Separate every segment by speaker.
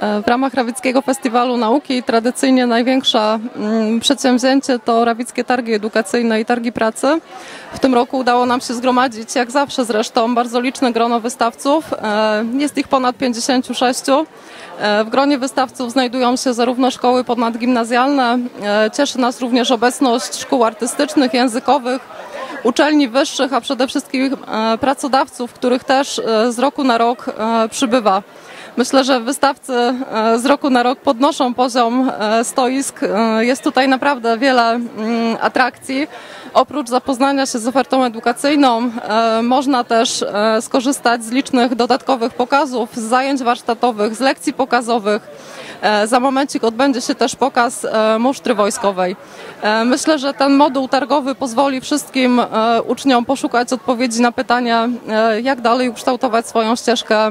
Speaker 1: E, W ramach Rawickiego Festiwalu Nauki tradycyjnie największe mm, przedsięwzięcie to Rawickie Targi Edukacyjne i Targi Pracy. W tym roku udało nam się zgromadzić, jak zawsze zresztą, bardzo liczne grono wystawców. E, Jest ich ponad 56. E, W gronie wystawców znajdują się zarówno szkoły ponadgimnazjalne, cieszy nas również obecność szkół artystycznych, językowych, uczelni wyższych, a przede wszystkim pracodawców, których też z roku na rok przybywa. Myślę, że wystawcy e, z roku na rok podnoszą poziom e, stoisk. E, Jest tutaj naprawdę wiele mm, atrakcji. Oprócz zapoznania się z ofertą edukacyjną, można też skorzystać z licznych dodatkowych pokazów, z zajęć warsztatowych, z lekcji pokazowych. Za momencik odbędzie się też pokaz musztry wojskowej. Myślę, że ten moduł targowy pozwoli wszystkim uczniom poszukać odpowiedzi na pytania, e, jak dalej ukształtować swoją ścieżkę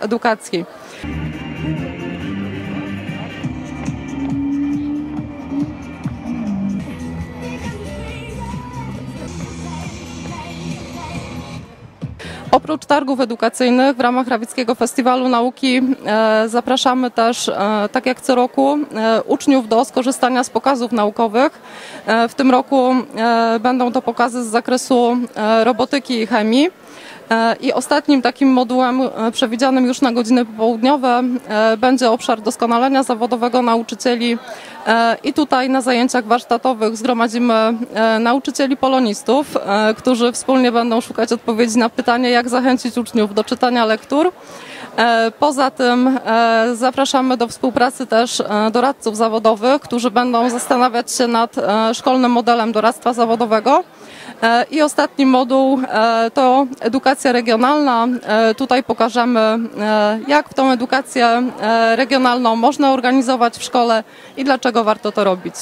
Speaker 1: edukacji. Oprócz targów edukacyjnych w ramach Rawickiego Festiwalu Nauki e, zapraszamy też, e, tak jak co roku, e, uczniów do skorzystania z pokazów naukowych. W tym roku będą to pokazy z zakresu robotyki i chemii. I ostatnim takim modułem e, przewidzianym już na godziny popołudniowe e, będzie obszar doskonalenia zawodowego nauczycieli. E, I tutaj na zajęciach warsztatowych zgromadzimy nauczycieli polonistów, którzy wspólnie będą szukać odpowiedzi na pytanie, jak zachęcić uczniów do czytania lektur. Poza tym zapraszamy do współpracy też doradców zawodowych, którzy będą zastanawiać się nad szkolnym modelem doradztwa zawodowego. I ostatni moduł to edukacja regionalna. E, Tutaj pokażemy, e, jak tą edukację e, regionalną można organizować w szkole i dlaczego warto to robić.